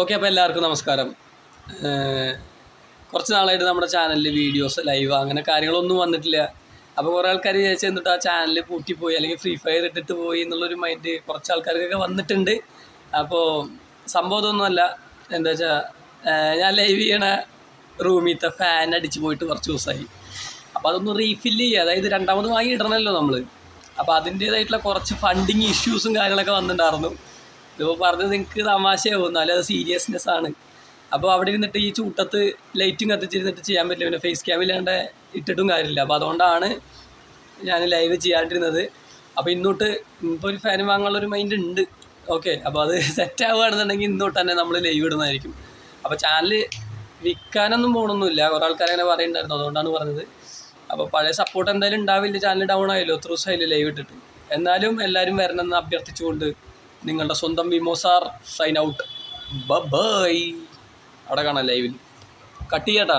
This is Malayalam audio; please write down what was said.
ഓക്കെ അപ്പോൾ എല്ലാവർക്കും നമസ്കാരം. കുറച്ച് നാളായിട്ട് നമ്മുടെ ചാനലിൽ വീഡിയോസ് ലൈവ് അങ്ങനെ കാര്യങ്ങളൊന്നും വന്നിട്ടില്ല. അപ്പോൾ കുറേ ആൾക്കാർ വിചാരിച്ചു എന്നിട്ട് ആ ചാനൽ പൂട്ടിപ്പോയി അല്ലെങ്കിൽ ഫ്രീ ഫയർ ഇട്ടിട്ട് പോയി എന്നുള്ളൊരു മൈൻഡ് കുറച്ച് ആൾക്കാർക്കൊക്കെ വന്നിട്ടുണ്ട്. അപ്പോൾ സംഭവം ഇതൊന്നുമല്ല. എന്താ വെച്ചാൽ ഞാൻ ലൈവ് ചെയ്യണ റൂമിലത്തെ ഫാൻ അടിച്ച് പോയിട്ട് കുറച്ച് ദിവസമായി. അപ്പോൾ അതൊന്ന് റീഫില്ല് ചെയ്യുക അതായത് രണ്ടാമത് വാങ്ങി ഇടണമല്ലോ നമ്മൾ അപ്പോൾ അതിന്റേതായിട്ടുള്ള കുറച്ച് ഫണ്ടിങ് ഇഷ്യൂസും കാര്യങ്ങളൊക്കെ വന്നിട്ടുണ്ടായിരുന്നു. ഇതിപ്പോൾ പറഞ്ഞത് നിങ്ങൾക്ക് തമാശയാവും. എന്നാലും അത് സീരിയസ്നെസ് ആണ്. അപ്പോൾ അവിടെ ഇരുന്നിട്ട് ഈ ചൂട്ടത്ത് ലൈറ്റും കത്തിച്ചിരുന്നിട്ട് ചെയ്യാൻ പറ്റില്ല. പിന്നെ ഫേസ് ക്യാമില്ലാണ്ട് ഇട്ടിട്ടും കാര്യമില്ല. അപ്പോൾ അതുകൊണ്ടാണ് ഞാൻ ലൈവ് ചെയ്യാണ്ടിരുന്നത്. അപ്പോൾ ഇന്നോട്ട് ഇപ്പോൾ ഒരു ഫാൻ വാങ്ങാനുള്ള ഒരു മൈൻഡ് ഉണ്ട്. ഓക്കെ അപ്പോൾ അത് സെറ്റ് ആവുകയാണെന്നുണ്ടെങ്കിൽ ഇന്നോട്ട് തന്നെ നമ്മൾ ലൈവ് ഇടുന്നതായിരിക്കും. അപ്പോൾ ചാനൽ വിൽക്കാനൊന്നും പോകണമൊന്നുമില്ല കുറേ ആൾക്കാർ അങ്ങനെ പറയുന്നുണ്ടായിരുന്നു. അതുകൊണ്ടാണ് പറഞ്ഞത്. അപ്പോൾ പഴയ സപ്പോർട്ട് എന്തായാലും ഉണ്ടാവില്ല. ചാനൽ ഡൗൺ ആയല്ലോ. എത്ര ദിവസമായില്ലേ ലൈവ് ഇട്ടിട്ട്. എന്നാലും എല്ലാവരും വരണമെന്ന് അഭ്യർത്ഥിച്ചുകൊണ്ട് നിങ്ങളുടെ സ്വന്തം വിമോസാർ സൈൻ ഔട്ട് ബൈ അവിടെ കാണാം ലൈവിൽ കട്ട് ചെയ്യട്ടാ.